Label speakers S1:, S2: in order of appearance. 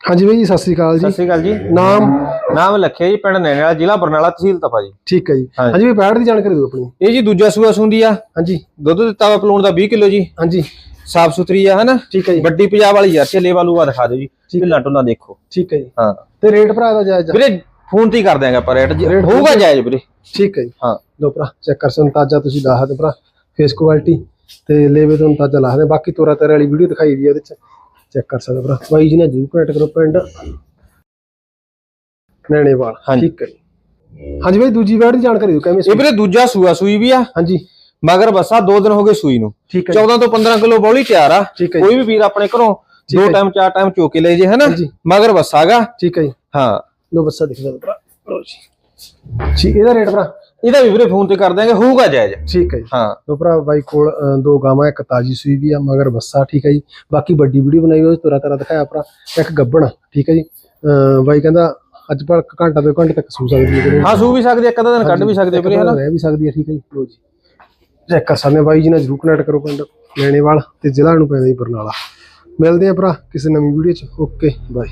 S1: ਹਾਂਜੀ ਬਾਈ ਜੀ ਸਤਿ ਸ੍ਰੀ ਅਕਾਲ
S2: ਸਤਿ
S1: ਜੀ
S2: ਸ਼੍ਰੀ ਅਕਾਲ ਜੀ।
S1: ਨਾਮ?
S2: ਨਾਮ ਲਖਿਆ ਜੀ ਪਿੰਡ ਨੈਣੇ ਵਾਲਾ ਜ਼ਿਲ੍ਹਾ ਬਰਨਾਲਾ ਤਹਿਸੀਲ ਤਪਾ ਜੀ।
S1: ਠੀਕ ਹੈ ਜੀ।
S2: ਹਾਂਜੀ।
S1: ਹਾਂਜੀ ਵੀ ਪੈੜ ਦੀ ਜਾਣਕਾਰੀ ਦਿਓ ਆਪਣੀ।
S2: ਇਹ ਜੀ ਦੂਜਾ ਸੂਆ ਸੁੰਦੀ ਆ।
S1: ਹਾਂਜੀ।
S2: ਦੁੱਧ ਦਿੱਤਾ ਵਾ ਪਲੂਣ ਦਾ 20 ਕਿਲੋ ਜੀ।
S1: ਹਾਂਜੀ।
S2: ਸਾਫ਼ ਸੁਥਰੀ ਆ ਹਨਾ?
S1: ਠੀਕ ਹੈ ਜੀ।
S2: ਵੱਡੀ ਪੰਜਾਬ ਵਾਲੀ ਯਾਰ ਛੇਲੇ ਵਾਲੂਆ ਦਿਖਾ ਦਿਓ ਜੀ। ਢਿੱਲਾ ਟੁੱਲਾ ਦੇਖੋ।
S1: ਠੀਕ ਹੈ ਜੀ।
S2: ਹਾਂ।
S1: ਤੇ ਰੇਟ ਭਰਾ ਦਾ ਜਾਇਜ਼ ਆ?
S2: ਵੀਰੇ ਫੋਨ ਤੇ ਹੀ ਕਰ ਦਿਆਂਗੇ ਆਪਾਂ ਰੇਟ।
S1: ਰੇਟ
S2: ਹੋਊਗਾ ਜਾਇਜ਼ ਵੀਰੇ।
S1: ਠੀਕ ਹੈ ਜੀ।
S2: ਹਾਂ।
S1: ਲੋ ਭਰਾ ਚੈੱਕ ਕਰ ਸਨ ਤਾਜਾ ਤੁਸੀਂ ਦੱਸ ਦੇ ਭਰਾ। ਫੇਸ ਕੁਆਲਿਟੀ ਤੇ ਲੇਵੇ ਤੋਂ ਤਾਜਾ ਲਾ ਦੇ ਬਾਕੀ ਤੋਰਾ ਤੇਰੇ ਵਾਲੀ ਵੀਡੀਓ ਦਿਖਾਈ ਵੀ ਆ ਉਹਦੇ ਚ। ਚੈੱਕ ਕਰ ਸਕਦੇ ਭਰਾ। ਬਾਈ ਜੀ ਨੇ ਜਰੂਰ ਕਨੈਕਟ ਕਰੋ ਪਿੰਡ ਨੈਣੇਵਾਲ।
S2: ਹਾਂਜੀ।
S1: ਠੀਕ ਹੈ ਜੀ। ਹਾਂਜੀ ਬਾਈ ਦੂਜੀ ਵੈੜ ਦੀ ਜਾਣਕਾਰੀ ਦਿਓ ਕਿਵੇਂ
S2: ਇਹ ਵੀਰੇ ਦੂਜਾ ਸੂਆ ਸੂਈ ਵੀ ਆ।
S1: ਹਾਂਜੀ।
S2: ਮਗਰ ਬੱਸਾ 2 ਦਿਨ ਹੋ ਗਏ ਸੂਈ ਨੂੰ।
S1: ਠੀਕ ਹੈ ਜੀ।
S2: 14 ਤੋਂ 15 ਕਿਲੋ ਬੌਲੀ ਤਿਆਰ ਆ।
S1: ਠੀਕ ਹੈ ਜੀ।
S2: ਕੋਈ ਵੀ ਵੀਰ ਆਪਣੇ ਘਰੋਂ
S1: ਠੀਕ
S2: ਦੋ। ਟਾਈਮ ਚਾਰ ਟਾਈਮ ਚੋਕੇ ਲੈ ਜੇ ਹਨਾ?
S1: ਹਾਂਜੀ।
S2: ਮਗਰ ਬੱਸਾਗਾ
S1: ਠੀਕ ਹੈ ਜੀ।
S2: ਹਾਂ।
S1: ਲੋ ਬੱਸਾ ਦਿਖ ਭਰਾ। ਲਓ ਜੀ। ਠੀਕ ਇਹਦਾ ਰੇਟ ਭਰਾ?
S2: ਇਹਦਾ ਵੀ ਵੀਰੇ ਫੋਨ ਤੇ ਕਰ ਦਿਆਂਗੇ ਹੋਊਗਾ ਜਾਇਜ਼।
S1: ਠੀਕ ਹੈ ਜੀ।
S2: ਹਾਂ।
S1: ਦੋ ਭਰਾ ਬਾਈ ਕੋਲ ਦੋ ਗਾਵਾਂ ਇੱਕ ਤਾਜੀ ਸੂਈ ਵੀ ਆ ਮਗਰ ਬੱਸਾ ਠੀਕ ਹੈ ਜੀ। ਬਾਕੀ ਵੱਡੀ ਵੀਡੀਓ ਬਣਾਈ ਹੋਈ ਤੁਰਾ ਤਰਾ ਦਿਖਾਇਆ ਭਰਾ ਇੱਕ ਗੱਬਣ ਠੀਕ ਹੈ ਜੀ। ਬਾਈ ਕਹਿੰਦਾ ਅੱਜ ਪਰ ਘੰਟਾ ਦੋ ਘੰਟੇ ਤੱਕ ਸੂ ਸਕਦੀ ਹੈ
S2: ਹਾਂ ਸੂ ਵੀ ਸਕਦੇ ਆ, ਇੱਕ ਅੱਧਾ ਦਿਨ ਕੱਢ ਵੀ ਸਕਦੇ ਵੀਰੇ ਹਨਾ
S1: ਰਹਿ ਵੀ ਸਕਦੀ ਹੈ ਠੀਕ ਹੈ ਜੀ। ਲੋ ਜੀ। ਚੈੱਕ ਕਰ ਸਕਦੇ ਹੋ ਬਾਈ ਜੀ ਨਾਲ ਜਰੂਰ ਕਨੈਕਟ ਕਰੋ ਪਿੰਡ ਲੈਣੇਵਾਲ ਤੇ ਜ਼ਿਲ੍ਹਾ ਨੂੰ ਪੈਂਦਾ ਜੀ ਬਰਨਾਲਾ। ਮਿਲਦੇ ਆ ਭਰਾ ਕਿਸੇ ਨਵੀਂ ਵੀਡੀਓ ਚ। Okay bye